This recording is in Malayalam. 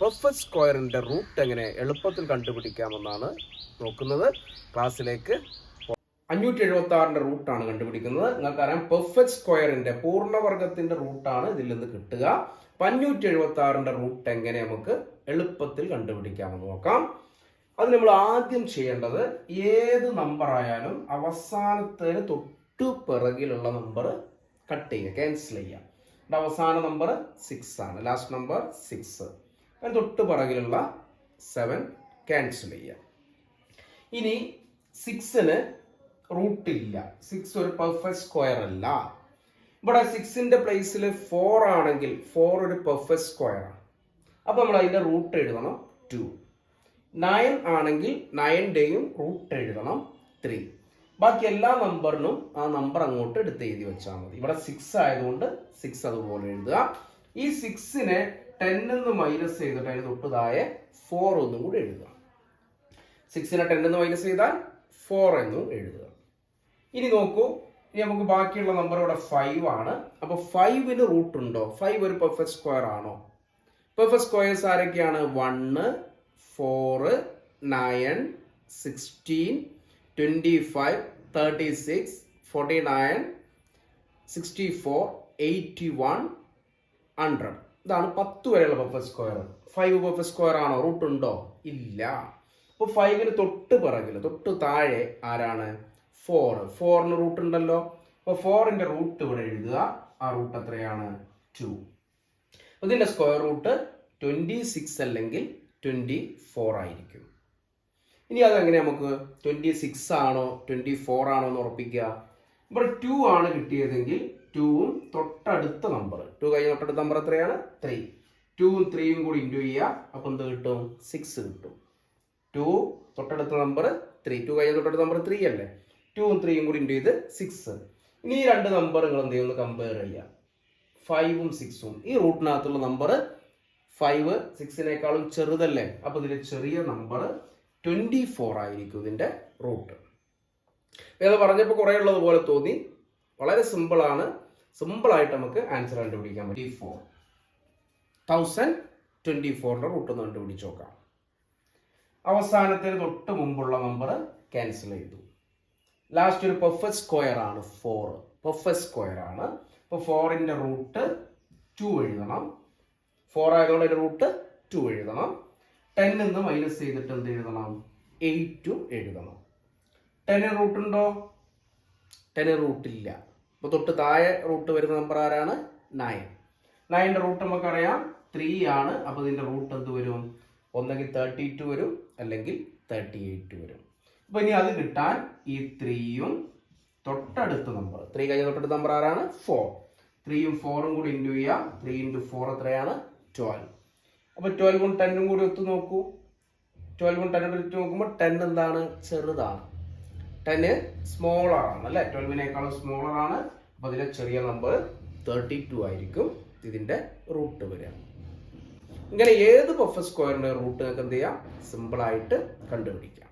പെർഫെക്റ്റ് സ്ക്വയറിന്റെ റൂട്ട് എങ്ങനെ എളുപ്പത്തിൽ കണ്ടുപിടിക്കാമെന്നാണ് നോക്കുന്നത്. ക്ലാസ്സിലേക്ക് അഞ്ഞൂറ്റി എഴുപത്തി ആറിന്റെ റൂട്ടാണ് കണ്ടുപിടിക്കുന്നത്. നിങ്ങൾക്കറിയാം പെർഫെക്റ്റ് സ്ക്വയറിന്റെ പൂർണവർഗത്തിന്റെ റൂട്ടാണ് ഇതിൽ നിന്ന് കിട്ടുക. അപ്പം അഞ്ഞൂറ്റി എഴുപത്തി ആറിന്റെ റൂട്ട് എങ്ങനെ നമുക്ക് എളുപ്പത്തിൽ കണ്ടുപിടിക്കാമെന്ന് നോക്കാം. അത് നമ്മൾ ആദ്യം ചെയ്യേണ്ടത് ഏത് നമ്പർ ആയാലും അവസാനത്തിന് തൊട്ടു പിറകിലുള്ള നമ്പർ കട്ട് ചെയ്യുക ക്യാൻസൽ ചെയ്യുക. അവസാന നമ്പർ സിക്സ് ആണ്. ലാസ്റ്റ് നമ്പർ സിക്സ് അതിന് തൊട്ട് പുറകിലുള്ള സെവൻ ക്യാൻസൽ ചെയ്യുക. ഇനി സിക്സിന് റൂട്ടില്ല സിക്സ് ഒരു പെർഫെക്റ്റ് സ്ക്വയർ അല്ല. ഇവിടെ സിക്സിന്റെ പ്ലേസിൽ ഫോർ ആണെങ്കിൽ ഫോർ ഒരു പെർഫെക്റ്റ് സ്ക്വയർ ആണ്. അപ്പൊ നമ്മൾ അതിന്റെ റൂട്ട് എഴുതണം ടു നയൻ ആണെങ്കിൽ നയന്റെയും റൂട്ട് എഴുതണം ത്രീ ബാക്കി എല്ലാ നമ്പറിനും ആ നമ്പർ അങ്ങോട്ട് എടുത്ത് എഴുതി വെച്ചാൽ മതി. ഇവിടെ സിക്സ് ആയതുകൊണ്ട് സിക്സ് അതുപോലെ എഴുതുക. ഈ സിക്സിനെ ടെന്നിന്ന് മൈനസ് ചെയ്തിട്ട് അതിന് തൊട്ട് താഴെ ഫോർ ഒന്നും കൂടി എഴുതുക. സിക്സിനെ ടെന്നിന്ന് മൈനസ് ചെയ്താൽ ഫോർ എന്നും എഴുതുക. ഇനി നോക്കൂ ഇനി നമുക്ക് ബാക്കിയുള്ള നമ്പർ ഇവിടെ ഫൈവ് ആണ്. അപ്പൊ ഫൈവിന് റൂട്ട് ഉണ്ടോ? ഫൈവ് ഒരു പെർഫെക്റ്റ് സ്ക്വയർ ആണോ? പെർഫെക്റ്റ് സ്ക്വയേഴ്സ് ആരൊക്കെയാണ്? One four nine sixteen twenty five thirty six forty nine sixty four eighty one hundred ഇതാണ് പത്ത് വരെയുള്ള perfect square five perfect square ആണോ? റൂട്ട് ഉണ്ടോ? ഇല്ല. അപ്പോൾ ഫൈവിന് തൊട്ട് പിറകിൽ തൊട്ട് താഴെ ആരാണ്? ഫോർ ഫോറിന് റൂട്ട് ഉണ്ടല്ലോ. അപ്പോൾ ഫോറിന്റെ റൂട്ട് ഇവിടെ എഴുതുക. ആ റൂട്ട് എത്രയാണ്? ടു ഇതിന്റെ സ്ക്വയർ റൂട്ട് ട്വന്റി സിക്സ് അല്ലെങ്കിൽ ട്വന്റി ഫോർ ആയിരിക്കും. ഇനി അതെങ്ങനെ നമുക്ക് ട്വന്റി സിക്സ് ആണോ? ട്വന്റി ഫോർ ആണോ എന്ന് ഉറപ്പിക്കുക. ഇവിടെ ടു ആണ് കിട്ടിയതെങ്കിൽ ടൂവും തൊട്ടടുത്ത നമ്പർ ടു കഴിഞ്ഞ തൊട്ടടുത്ത നമ്പർ എത്രയാണ്? ത്രീ ടൂവും ത്രീയും കൂടി ഇന്റു ചെയ്യുക അപ്പം എന്ത് കിട്ടും? സിക്സ് കിട്ടും. ടു തൊട്ടടുത്ത നമ്പർ ത്രീ ടു കഴിഞ്ഞ തൊട്ടടുത്ത നമ്പർ ത്രീ അല്ലേ? ടൂവും ത്രീയും കൂടി ഇന്റു ചെയ്ത് സിക്സ് ഇനി ഈ രണ്ട് നമ്പർ നിങ്ങൾ എന്ത് ചെയ്യുന്നു? കമ്പയർ ചെയ്യുക ഫൈവും സിക്സും ഈ റൂട്ടിനകത്തുള്ള നമ്പർ ഫൈവ് സിക്സിനേക്കാളും ചെറുതല്ലേ? അപ്പോൾ ഇതിന്റെ ചെറിയ നമ്പർ ട്വന്റി ഫോർ ആയിരിക്കും ഇതിന്റെ റൂട്ട് വേറെ പറഞ്ഞപ്പോൾ കുറേ ഉള്ളത് പോലെ തോന്നി. വളരെ സിമ്പിളാണ് സിമ്പിളായിട്ട് നമുക്ക് ആൻസർ കണ്ടുപിടിക്കാൻ പറ്റും. ഫോർ തൗസൻഡ് ട്വന്റി ഫോറിന്റെ റൂട്ട് ഒന്ന് കണ്ടുപിടിച്ച് നോക്കാം. അവസാനത്തിന് തൊട്ട് മുമ്പുള്ള നമ്പർ ക്യാൻസൽ ചെയ്തു. ലാസ്റ്റ് ഒരു പെർഫെക്റ്റ് സ്ക്വയർ ആണ് ഫോർ പെർഫെക്റ്റ് സ്ക്വയർ ആണ്. അപ്പോൾ ഫോറിന്റെ റൂട്ട് ടു എഴുതണം. ഫോർ ആയതുകൊണ്ട് അതിന്റെ റൂട്ട് ടു എഴുതണം. ടെൻ നിന്ന് മൈനസ് ചെയ്തിട്ട് എന്ത് എഴുതണം? എയ്റ്റ് ടു എഴുതണം. ടെന് റൂട്ട് ഉണ്ടോ? ടെന് റൂട്ടില്ല അപ്പോൾ തൊട്ട് താഴെ റൂട്ട് വരുന്ന നമ്പർ ആരാണ്? നയൻ നയന്റെ റൂട്ട് നമുക്കറിയാം. ത്രീ ആണ്. അപ്പോൾ ഇതിന്റെ റൂട്ട് എന്ത് വരും? ഒന്നെങ്കിൽ തേർട്ടി ടു വരും. അല്ലെങ്കിൽ തേർട്ടി എയ്റ്റ് വരും. അപ്പോൾ ഇനി അത് കിട്ടാൻ ഈ ത്രീയും തൊട്ടടുത്ത നമ്പർ ത്രീ കഴിഞ്ഞ തൊട്ടടുത്ത നമ്പർ ആരാണ്? ഫോർ ത്രീയും ഫോറും കൂടി ഇന്റു ചെയ്യുക ത്രീ ഇന്റു ഫോർ എത്രയാണ്? ട്വൽവ് അപ്പോൾ ട്വൽവും ടെന്നും കൂടി ഒത്തു നോക്കൂ. ട്വൽവും ടെന്നും ഒത്തു നോക്കുമ്പോൾ ടെൻ എന്താണ്? ചെറുതാണ്. ടെന് സ്മോളർ ആണ് അല്ലേ? ട്വൽവിനേക്കാളും സ്മോളർ ആണ്. അപ്പോൾ അതിലെ ചെറിയ നമ്പർ തേർട്ടി ടു ആയിരിക്കും ഇതിന്റെ റൂട്ട് വരിക. ഇങ്ങനെ ഏത് പെർഫെക്റ്റ് സ്ക്വയറിന്റെ റൂട്ട് നിങ്ങൾക്ക് എന്ത് ചെയ്യാം? സിമ്പിൾ ആയിട്ട് കണ്ടുപിടിക്കാം.